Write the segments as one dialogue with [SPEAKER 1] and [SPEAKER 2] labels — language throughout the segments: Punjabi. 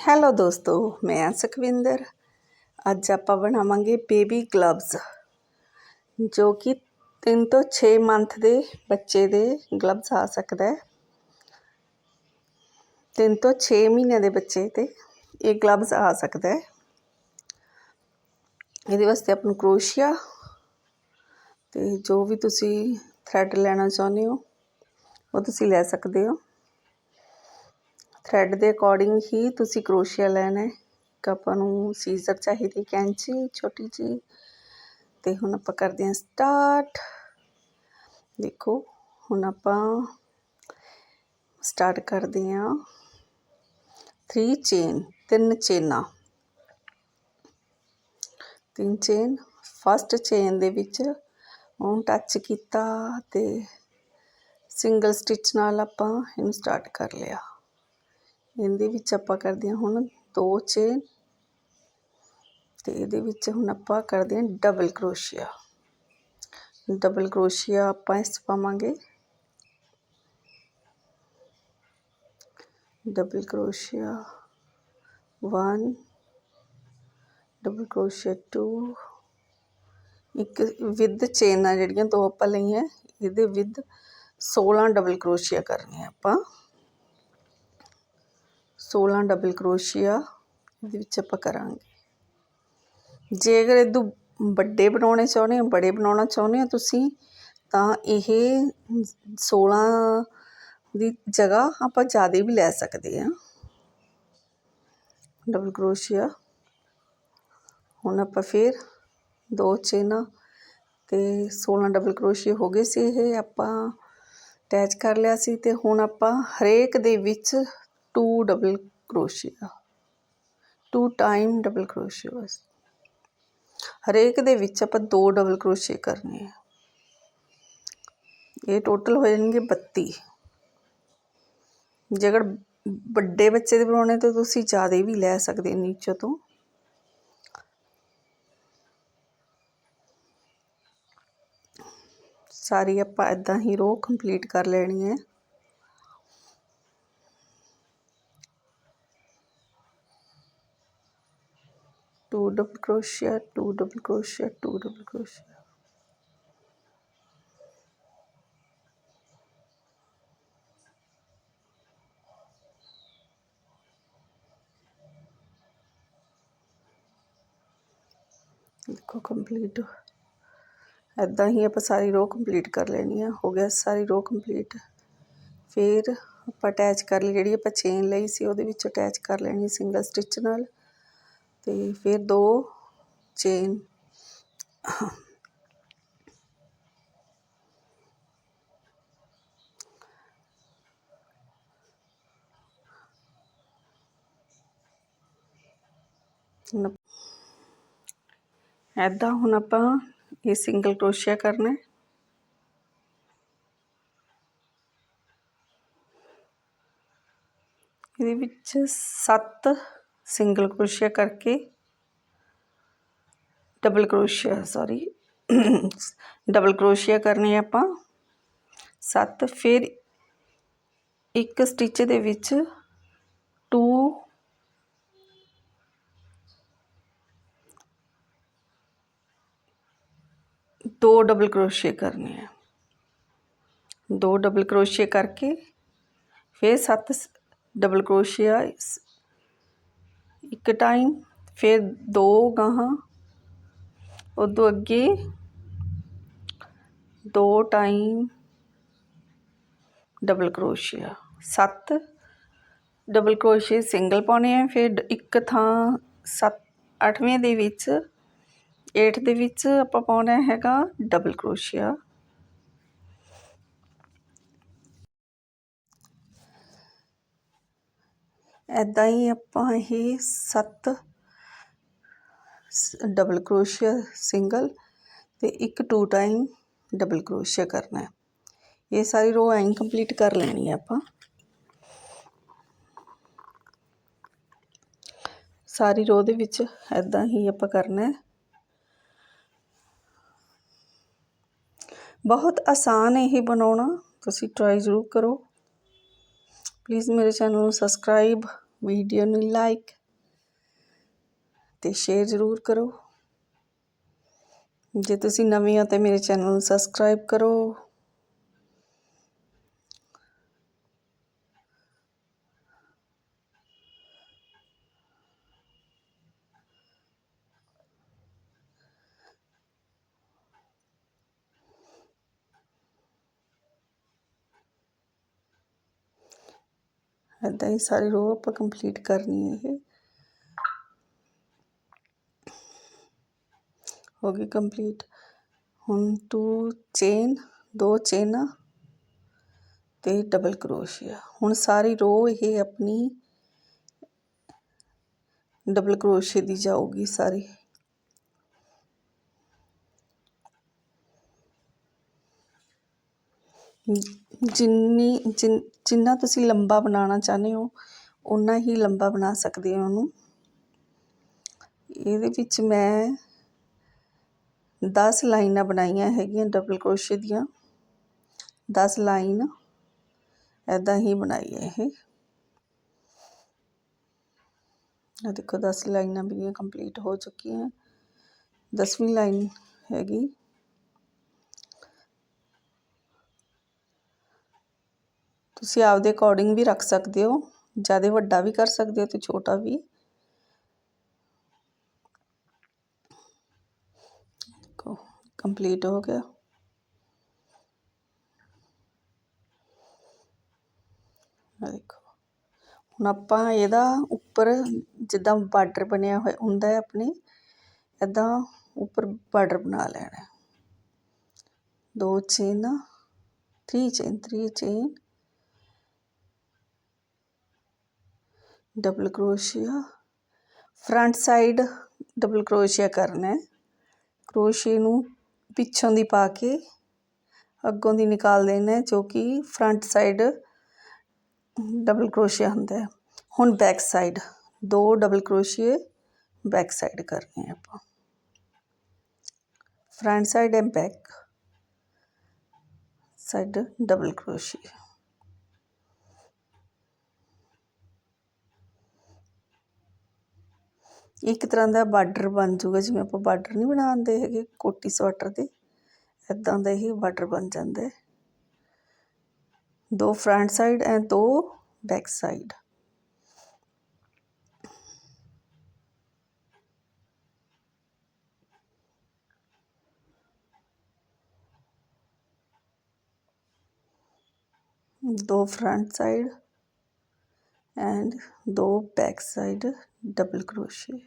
[SPEAKER 1] ਹੈਲੋ ਦੋਸਤੋ, ਮੈਂ ਸੁਖਵਿੰਦਰ। ਅੱਜ ਆਪਾਂ ਬਣਾਵਾਂਗੇ ਬੇਬੀ ਗਲਵਜ਼ ਜੋ ਕਿ 3 ਤੋਂ 6 ਮੰਥ ਦੇ ਬੱਚੇ ਦੇ ਗਲਵਜ਼ ਆ ਸਕਦਾ ਹੈ। 3 ਤੋਂ 6 ਮਹੀਨਿਆਂ ਦੇ ਬੱਚੇ ਤੇ ਇਹ ਗਲਵਜ਼ ਆ ਸਕਦਾ ਹੈ। ਇਹਦੇ ਵਾਸਤੇ ਆਪਾਂ ਨੂੰ ਕਰੋਸ਼ੀਆ ਤੇ ਜੋ ਵੀ ਤੁਸੀਂ ਥਰੈਡ ਲੈਣਾ ਚਾਹੁੰਦੇ ਹੋ, ਉਹ ਤੁਸੀਂ ਲੈ ਸਕਦੇ ਹੋ। ਥਰੈਡ ਦੇ ਅਕੋਰਡਿੰਗ ਹੀ ਤੁਸੀਂ ਕਰੋਸ਼ੀਆ ਲੈਣਾ ਹੈ। ਇੱਕ ਆਪਾਂ ਨੂੰ ਸੀਜ਼ਰ ਚਾਹੀਦੀ ਕੈਂਚੀ, ਛੋਟੀ ਜੀ ਤੇ ਹੁਣ ਆਪਾਂ ਕਰਦੇ ਹਾਂ ਸਟਾਰਟ ਦੇਖੋ, ਹੁਣ ਆਪਾਂ ਸਟਾਰਟ ਕਰਦੇ ਹਾਂ। 3 ਚੇਨ ਤਿੰਨ ਚੇਨਾਂ ਤਿੰਨ ਚੇਨ ਫਸਟ ਚੇਨ ਦੇ ਵਿੱਚ ਉਹਨੂੰ ਟੱਚ ਕੀਤਾ ਤੇ ਸਿੰਗਲ ਸਟਿਚ ਨਾਲ ਆਪਾਂ ਇਹਨੂੰ ਸਟਾਰਟ ਕਰ ਲਿਆ। ਇਹਦੇ ਵਿੱਚ ਆਪਾਂ ਕਰਦੇ ਹਾਂ ਹੁਣ ਦੋ ਚੇਨ ਤੇ ਇਹਦੇ ਵਿੱਚ ਹੁਣ ਆਪਾਂ ਕਰਦੇ ਹਾਂ ਡਬਲ ਕਰੋਸ਼ੀਆ ਡਬਲ ਕਰੋਸ਼ੀਆ ਆਪਾਂ ਇਸ 'ਚ ਪਾਵਾਂਗੇ। ਡਬਲ ਕਰੋਸ਼ੀਆ 1 ਡਬਲ ਕਰੋਸ਼ੀਆ 2 ਇੱਕ ਵਿਦ ਆ ਜਿਹੜੀਆਂ ਦੋ ਆਪਾਂ ਲਈਆਂ, ਇਹਦੇ ਵਿਦ 16 ਡਬਲ ਕਰੋਸ਼ੀਆ ਕਰਨੇ ਆਪਾਂ। 16 ਡਬਲ ਕਰੋਸ਼ੀਆ, ਇਹਦੇ ਵਿੱਚ ਆਪਾਂ ਕਰਾਂਗੇ। ਜੇ ਅਗਰ ਇਹਦੋਂ ਵੱਡੇ ਬਣਾਉਣੇ ਚਾਹੁੰਦੇ ਹੋ, ਬੜੇ ਬਣਾਉਣਾ ਚਾਹੁੰਦੇ ਹੋ ਤੁਸੀਂ, ਤਾਂ ਇਹ 16 ਦੀ ਜਗ੍ਹਾ ਆਪਾਂ ਜ਼ਿਆਦਾ ਵੀ ਲੈ ਸਕਦੇ ਹਾਂ। ਡਬਲ ਕਰੋਸ਼ੀਆ। ਹੁਣ ਆਪਾਂ ਫਿਰ ਦੋ ਚੇਨਾਂ ਤੇ 16 ਡਬਲ ਕਰੋਸ਼ੀਆ ਹੋ ਗਏ ਸੀ, ਇਹ ਆਪਾਂ ਅਟੈਚ ਕਰ ਲਿਆ ਸੀ ਤੇ ਹੁਣ ਆਪਾਂ ਹਰੇਕ ਦੇ ਵਿੱਚ ਟੂ ਡਬਲ ਕਰੋਸ਼ੀਆ ਟੂ ਟਾਈਮ ਡਬਲ ਕਰੋਸ਼ੀਆ ਬਸ ਹਰੇਕ ਦੇ ਵਿੱਚ ਆਪਾਂ ਦੋ ਡਬਲ ਕਰੋਸ਼ੀਆ ਕਰਨੇ ਆ ਇਹ ਟੋਟਲ ਹੋ ਜਾਣਗੇ 32 ਜੇਕਰ ਵੱਡੇ ਬੱਚੇ ਦੇ ਬਣਾਉਣੇ ਤਾਂ ਤੁਸੀਂ ਜ਼ਿਆਦਾ ਵੀ ਲੈ ਸਕਦੇ ਨੀਚੇ ਤੋਂ ਸਾਰੀ ਆਪਾਂ ਇਦਾਂ ਹੀ ਰੋ ਕੰਪਲੀਟ ਕਰ ਲੈਣੀ ਹੈ ਡਬਲ ਕਰੋਸ਼ੀਆ 2 ਡਬਲ ਕਰੋਸ਼ੀਆ 2 ਡਬਲ ਕਰੋਸ਼ੀਆ ਦੇਖੋ ਕੰਪਲੀਟ ਐਦਾਂ ਹੀ ਆਪਾਂ ਸਾਰੀ ਰੋ ਕੰਪਲੀਟ ਕਰ ਲੈਣੀ ਆ। ਹੋ ਗਿਆ ਸਾਰੀ ਰੋ ਕੰਪਲੀਟ ਫਿਰ ਆਪਾਂ ਅਟੈਚ ਕਰ ਲਈ ਜਿਹੜੀ ਆਪਾਂ ਚੇਨ ਲਈ ਸੀ, ਉਹਦੇ ਵਿੱਚ ਅਟੈਚ ਕਰ ਲੈਣੀ ਸਿੰਗਲ ਸਟਿਚ ਨਾਲ। ਤੇ ਫਿਰ ਦੋ ਚੇਨ ਐਦਾਂ ਹੁਣ ਆਪਾਂ ਇਹ ਸਿੰਗਲ ਕਰੋਸ਼ੀਆ ਕਰਨਾ ਇਹਦੇ ਵਿੱਚ 7 ਸਿੰਗਲ ਕਰੋਸ਼ੀਆ ਕਰਕੇ ਡਬਲ ਕਰੋਸ਼ੀਆ ਸੌਰੀ ਡਬਲ ਕਰੋਸ਼ੀਆ ਕਰਨੀ ਹੈ ਆਪਾਂ। 7 ਫਿਰ ਇੱਕ ਸਟਿਚ ਦੇ ਵਿੱਚ 2 ਦੋ ਡਬਲ ਕਰੋਸ਼ੀਆ ਕਰਨੇ ਆ। ਦੋ ਡਬਲ ਕਰੋਸ਼ੀਆ ਕਰਕੇ, ਫਿਰ 7 ਡਬਲ ਕਰੋਸ਼ੀਆ ਇੱਕ ਟਾਈਮ, ਫਿਰ ਦੋ ਗਾਹਾਂ, ਉਦੋਂ ਅੱਗੇ ਦੋ ਟਾਈਮ, ਡਬਲ ਕਰੋਸ਼ੀਆ, ਸੱਤ, ਡਬਲ ਕਰੋਸ਼ੀਆ ਸਿੰਗਲ ਪਾਉਣੇ ਆ, ਫਿਰ ਇੱਕ ਥਾਂ 7 8ਵੇਂ ਦੇ ਵਿੱਚ 8 ਦੇ ਵਿੱਚ ਆਪਾਂ ਪਾਉਣਾ ਹੈਗਾ ਡਬਲ ਕਰੋਸ਼ੀਆ। ਇੱਦਾਂ ਹੀ ਆਪਾਂ ਇਹ 7 ਡਬਲ ਕਰੋਸ਼ੀਆ ਸਿੰਗਲ ਤੇ ਇੱਕ ਟੂ ਟਾਈਮ ਡਬਲ ਕਰੋਸ਼ੀਆ ਕਰਨਾ ਹੈ। ਇਹ ਸਾਰੀ ਰੋ ਐਂ ਕੰਪਲੀਟ ਕਰ ਲੈਣੀ ਹੈ ਆਪਾਂ। ਸਾਰੀ ਰੋ ਦੇ ਵਿੱਚ ਐਦਾਂ ਹੀ ਆਪਾਂ ਕਰਨਾ ਹੈ। ਬਹੁਤ ਆਸਾਨ ਇਹ ਬਣਾਉਣਾ, ਤੁਸੀਂ ਟਰਾਈ ਜ਼ਰੂਰ ਕਰੋ। ਪਲੀਜ਼ ਮੇਰੇ ਚੈਨਲ ਨੂੰ ਸਬਸਕ੍ਰਾਈਬ ਵੀਡੀਓ ਨੂੰ ਲਾਈਕ ਤੇ ਸ਼ੇਅਰ ਜ਼ਰੂਰ ਕਰੋ। ਜੇ ਤੁਸੀਂ ਨਵੇਂ ਹੋ ਤਾਂ ਮੇਰੇ ਚੈਨਲ ਨੂੰ ਸਬਸਕ੍ਰਾਈਬ ਕਰੋ। ਇੱਦਾਂ ਹੀ ਸਾਰੀ ਰੋ ਆਪਾਂ ਕੰਪਲੀਟ ਕਰਨੀ ਹੈ ਇਹ। ਹੋ ਗਈ ਕੰਪਲੀਟ ਹੁਣ ਟੂ ਚੇਨ ਦੋ ਚੇਨਾਂ ਤੇ ਡਬਲ ਕਰੋਸ਼ੀਆ ਹੁਣ ਸਾਰੀ ਰੋ ਇਹ ਆਪਣੀ ਡਬਲ ਕਰੋਸ਼ੀਏ ਦੀ ਜਾਊਗੀ ਸਾਰੀ। ਜਿੰਨੀ ਜਿੰ ਜਿੰਨਾ ਤੁਸੀਂ ਲੰਬਾ ਬਣਾਉਣਾ ਚਾਹੁੰਦੇ ਹੋ, ਓਨਾ ਹੀ ਲੰਬਾ ਬਣਾ ਸਕਦੇ ਹੋ ਉਹਨੂੰ। ਇਹਦੇ ਵਿੱਚ ਮੈਂ 10 ਲਾਈਨਾਂ ਬਣਾਈਆਂ ਹੈਗੀਆਂ ਡਬਲ ਕਰੋਸ਼ੇ ਦੀਆਂ। 10 ਲਾਈਨ ਐਦਾਂ ਹੀ ਬਣਾਈ ਹੈ ਇਹ। ਆ ਦੇਖੋ 10 ਲਾਈਨਾਂ ਮੇਰੀਆਂ ਕੰਪਲੀਟ ਹੋ ਚੁੱਕੀਆਂ। 10ਵੀਂ ਲਾਈਨ ਹੈਗੀ। ਤੁਸੀਂ ਆਪਦੇ ਅਕੋਰਡਿੰਗ ਵੀ ਰੱਖ ਸਕਦੇ ਹੋ, ਜ਼ਿਆਦਾ ਵੱਡਾ ਵੀ ਕਰ ਸਕਦੇ ਹੋ ਅਤੇ ਛੋਟਾ ਵੀ। ਦੇਖੋ ਕੰਪਲੀਟ ਹੋ ਗਿਆ। ਦੇਖੋ, ਹੁਣ ਆਪਾਂ ਇਹਦਾ ਉੱਪਰ ਜਿੱਦਾਂ ਬਾਰਡਰ ਬਣਿਆ ਹੋਇਆ ਹੁੰਦਾ ਹੈ ਆਪਣੇ ਇਦਾਂ ਉੱਪਰ ਬਾਰਡਰ ਬਣਾ ਲੈਣਾ ਦੋ chain three chain three chain double ਕਰੋਸ਼ੀਆ। ਫਰੰਟ ਸਾਈਡ ਡਬਲ ਕਰੋਸ਼ੀਆ ਕਰਨਾ ਹੈ। ਕਰੋਸ਼ੀਏ ਨੂੰ ਪਿੱਛੋਂ ਦੀ ਪਾ ਕੇ ਅੱਗੋਂ ਦੀ ਨਿਕਾਲ ਦੇਣਾ ਹੈ, ਜੋ ਕਿ ਫਰੰਟ ਸਾਈਡ ਡਬਲ ਕਰੋਸ਼ੀਆ ਹੁੰਦਾ ਹੈ। ਹੁਣ ਬੈਕ ਸਾਈਡ, ਦੋ ਡਬਲ ਕਰੋਸ਼ੀਏ ਬੈਕ ਸਾਈਡ ਕਰਨੇ ਆ ਆਪਾਂ। Front side and back side double ਕਰੋਸ਼ੀਏ। ਇੱਕ ਤਰ੍ਹਾਂ ਦਾ ਬਾਰਡਰ ਬਣ ਜੂਗਾ ਜਿਵੇਂ ਆਪਾਂ ਬਾਰਡਰ ਨਹੀਂ ਬਣਾਉਂਦੇ ਹੈਗੇ, ਕੋਟੀ ਸਵੈਟਰ ਦੇ ਇੱਦਾਂ ਦਾ ਹੀ ਬਾਰਡਰ ਬਣ ਜਾਂਦਾ ਹੈ। ਦੋ ਫਰੰਟ ਸਾਈਡ ਐਂਡ ਦੋ ਬੈਕ ਸਾਈਡ। ਦੋ ਫਰੰਟ ਸਾਈਡ ਐਂਡ ਦੋ ਬੈਕ ਸਾਈਡ ਡਬਲ ਕਰੋਸ਼ੇ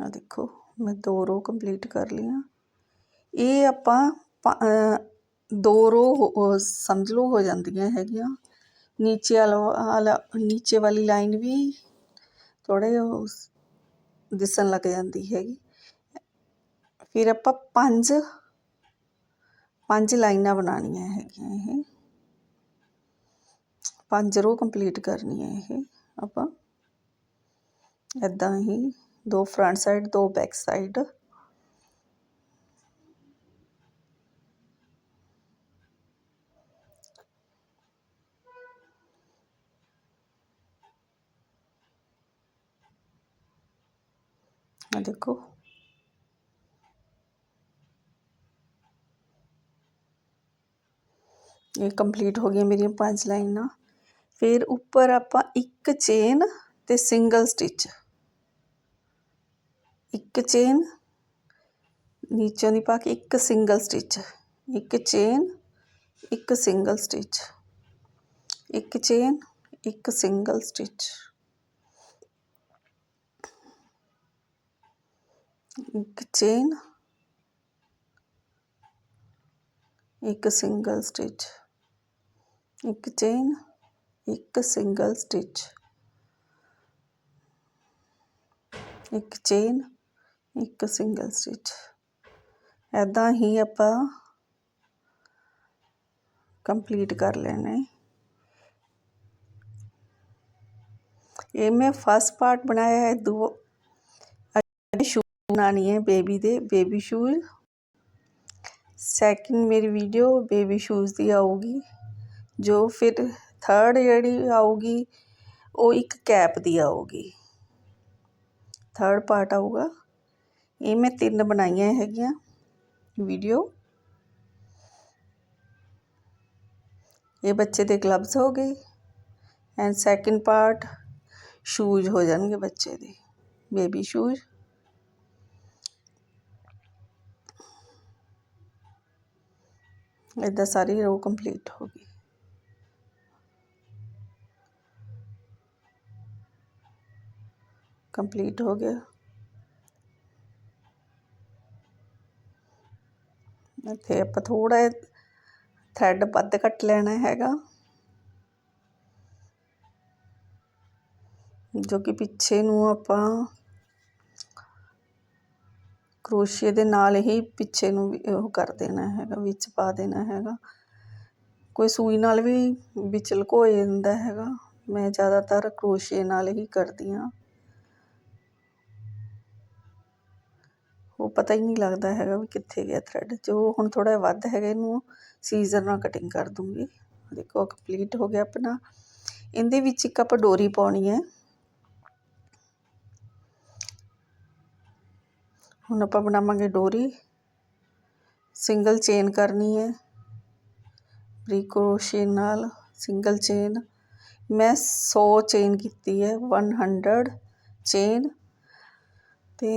[SPEAKER 1] ਆ ਦੇਖੋ ਮੈਂ ਦੋ ਰੋ ਕੰਪਲੀਟ ਕਰ ਲਈਆਂ ਇਹ ਆਪਾਂ ਦੋ ਰੋ ਸਮਝ ਲਓ ਹੋ ਜਾਂਦੀਆਂ ਹੈਗੀਆਂ ਨੀਚੇ ਵਾਲਾ ਨੀਚੇ ਵਾਲੀ ਲਾਈਨ ਵੀ ਥੋੜੇ ਦਿਸਣ ਲੱਗ ਜਾਂਦੀ ਹੈਗੀ ਫਿਰ ਆਪਾਂ ਪੰਜ ਪੰਜ ਲਾਈਨਾਂ ਬਣਾਉਣੀਆਂ ਹੈਗੀਆਂ ਇਹ ਪੰਜ ਰੋ ਕੰਪਲੀਟ ਕਰਨੀ ਹੈ ਇਹ, ਆਪਾਂ। ਇਦਾਂ ਹੀ ਦੋ ਫਰੰਟ ਸਾਈਡ ਦੋ ਬੈਕ ਸਾਈਡ ਆ ਦੇਖੋ। ਇਹ ਕੰਪਲੀਟ ਹੋ ਗਈਆਂ ਮੇਰੀਆਂ ਪੰਜ ਲਾਈਨਾਂ। ਫਿਰ ਉੱਪਰ ਆਪਾਂ ਇੱਕ ਚੇਨ ਤੇ ਸਿੰਗਲ ਸਟਿਚ। ਇੱਕ ਚੇਨ, ਨੀਚੋਂ ਦੀ ਪਾ ਕੇ ਇੱਕ ਸਿੰਗਲ ਸਟਿਚ। ਇੱਕ ਚੇਨ, ਇੱਕ ਸਿੰਗਲ ਸਟਿਚ। ਇੱਕ ਚੇਨ, ਇੱਕ ਸਿੰਗਲ ਸਟਿਚ। ਇੱਕ ਚੇਨ, ਇੱਕ ਸਿੰਗਲ ਸਟਿਚ। ਇੱਕ ਚੇਨ ਇੱਕ ਸਿੰਗਲ ਸਟਿਚ, ਇੱਕ ਚੇਨ, ਇੱਕ ਸਿੰਗਲ ਸਟਿਚ। ਐਦਾਂ ਹੀ ਆਪਾਂ ਕੰਪਲੀਟ ਕਰ ਲੈਣਾ ਹੈ। ਇਹ ਮੈਂ ਫਸਟ ਪਾਰਟ ਬਣਾਇਆ ਹੈ ਦੋ ਸ਼ੂ ਬਣਾਣੀ ਹੈ ਬੇਬੀ ਦੇ ਬੇਬੀ ਸ਼ੂਜ਼ ਸੈਕਿੰਡ ਮੇਰੀ ਵੀਡੀਓ ਬੇਬੀ ਸ਼ੂਜ਼ ਦੀ ਆਊਗੀ, ਜੋ ਫਿਰ ਥਰਡ ਜਿਹੜੀ ਆਊਗੀ, ਉਹ ਇੱਕ ਕੈਪ ਦੀ ਆਊਗੀ। ਥਰਡ ਪਾਰਟ ਆਊਗਾ। ਇਹ ਮੈਂ ਤਿੰਨ ਬਣਾਈਆਂ ਹੈਗੀਆਂ ਵੀਡੀਓ ਇਹ ਬੱਚੇ ਦੇ ਗਲਵਸ ਹੋ ਗਏ। ਐਂਡ ਸੈਕਿੰਡ ਪਾਰਟ ਸ਼ੂਜ਼ ਹੋ ਜਾਣਗੇ ਬੱਚੇ ਦੇ। ਬੇਬੀ ਸ਼ੂਜ਼ ਇਦਾਂ ਸਾਰੀ ਰੋ ਕੰਪਲੀਟ ਹੋ ਗਈ। ਕੰਪਲੀਟ ਹੋ ਗਿਆ। ਇੱਥੇ ਆਪਾਂ ਥੋੜਾ ਥ੍ਰੈਡ ਵੱਧ ਕੱਟ ਲੈਣਾ ਹੈਗਾ। ਜੋ ਕਿ ਪਿੱਛੇ ਨੂੰ ਆਪਾਂ ਕਰੋਸ਼ੀਏ ਦੇ ਨਾਲ ਹੀ ਪਿੱਛੇ ਨੂੰ ਉਹ ਕਰ ਦੇਣਾ ਹੈਗਾ, ਵਿੱਚ ਪਾ ਦੇਣਾ ਹੈਗਾ। ਕੋਈ ਸੂਈ ਨਾਲ ਵੀ ਵਿੱਚ ਲੁਕੋ ਜਾਂਦਾ ਹੈਗਾ। ਮੈਂ ਜ਼ਿਆਦਾਤਰ ਕਰੋਸ਼ੀਏ ਨਾਲ ਹੀ ਕਰਦੀ ਹਾਂ। ਉਹ ਪਤਾ ਹੀ ਨਹੀਂ ਲੱਗਦਾ ਹੈਗਾ ਵੀ ਕਿੱਥੇ ਗਿਆ ਥਰੈਡ ਜੋ ਹੁਣ ਥੋੜਾ ਵੱਧ ਹੈਗਾ, ਇਹਨੂੰ ਸੀਜ਼ਰ ਨਾਲ ਕਟਿੰਗ ਕਰ ਦੂੰਗੀ। ਦੇਖੋ ਕੰਪਲੀਟ ਹੋ ਗਿਆ ਆਪਣਾ। ਇਹਦੇ ਵਿੱਚ ਇੱਕ ਆਪਾਂ ਡੋਰੀ ਪਾਉਣੀ ਹੈ। ਹੁਣ ਆਪਾਂ ਬਣਾਵਾਂਗੇ ਡੋਰੀ। ਸਿੰਗਲ ਚੇਨ ਕਰਨੀ ਹੈ। ਬਰੀਕ ਕਰੋਸ਼ੀਏ ਨਾਲ ਸਿੰਗਲ ਚੇਨ ਮੈਂ 100 ਚੇਨ ਕੀਤੀ ਹੈ 100 ਚੇਨ ਤੇ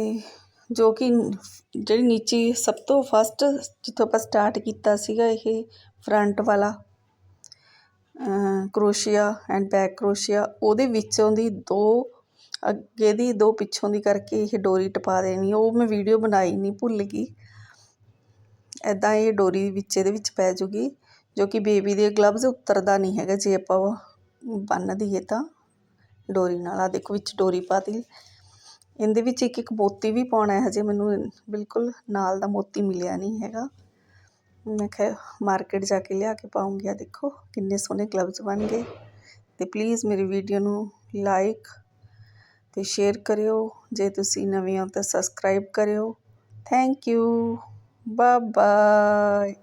[SPEAKER 1] ਜੋ ਕਿ ਜਿਹੜੀ ਨੀਚੀ ਸਭ ਤੋਂ ਫਸਟ ਜਿੱਥੋਂ ਆਪਾਂ ਸਟਾਰਟ ਕੀਤਾ ਸੀਗਾ ਇਹ ਫਰੰਟ ਵਾਲਾ ਕਰੋਸ਼ੀਆ ਐਂਡ ਬੈਕ ਕਰੋਸ਼ੀਆ, ਉਹਦੇ ਵਿੱਚੋਂ ਦੀ ਦੋ, ਅੱਗੇ ਦੀ ਦੋ ਪਿੱਛੋਂ ਦੀ ਕਰਕੇ ਇਹ ਡੋਰੀ ਟਪਾ ਦੇਣੀ, ਉਹ ਮੈਂ ਵੀਡੀਓ ਬਣਾਈ ਨਹੀਂ ਭੁੱਲ ਗਈ। ਐਦਾਂ ਇਹ ਡੋਰੀ ਵਿੱਚ ਇਹਦੇ ਵਿੱਚ ਪੈ ਜੂਗੀ, ਜੋ ਕਿ ਬੇਬੀ ਦੇ ਗਲਵਜ਼ ਉਤਰਦਾ ਨਹੀਂ ਹੈਗਾ, ਜੇ ਆਪਾਂ ਬੰਨ ਦਈਏ ਤਾਂ। ਡੋਰੀ ਨਾਲ ਆ ਦੇਖੋ ਵਿੱਚ ਡੋਰੀ ਪਾਤੀ ਇਹਦੇ ਵਿੱਚ ਇੱਕ ਇੱਕ ਮੋਤੀ ਵੀ ਪਾਉਣਾ ਹਜੇ ਮੈਨੂੰ ਬਿਲਕੁਲ ਨਾਲ ਦਾ ਮੋਤੀ ਮਿਲਿਆ ਨਹੀਂ ਹੈਗਾ। ਮੈਂ ਕਿਹਾ ਮਾਰਕੀਟ ਜਾ ਕੇ ਲਿਆ ਕੇ ਪਾਉਂਗੀ। ਆ ਦੇਖੋ, ਕਿੰਨੇ ਸੋਹਣੇ ਗਲਵਜ਼ ਬਣ ਗਏ। ਤੇ ਪਲੀਜ਼ ਮੇਰੀ ਵੀਡੀਓ ਨੂੰ ਲਾਈਕ ਤੇ ਸ਼ੇਅਰ ਕਰਿਓ। ਜੇ ਤੁਸੀਂ ਨਵੇਂ ਹੋ ਤਾਂ ਸਬਸਕ੍ਰਾਈਬ ਕਰਿਓ। Thank you bye bye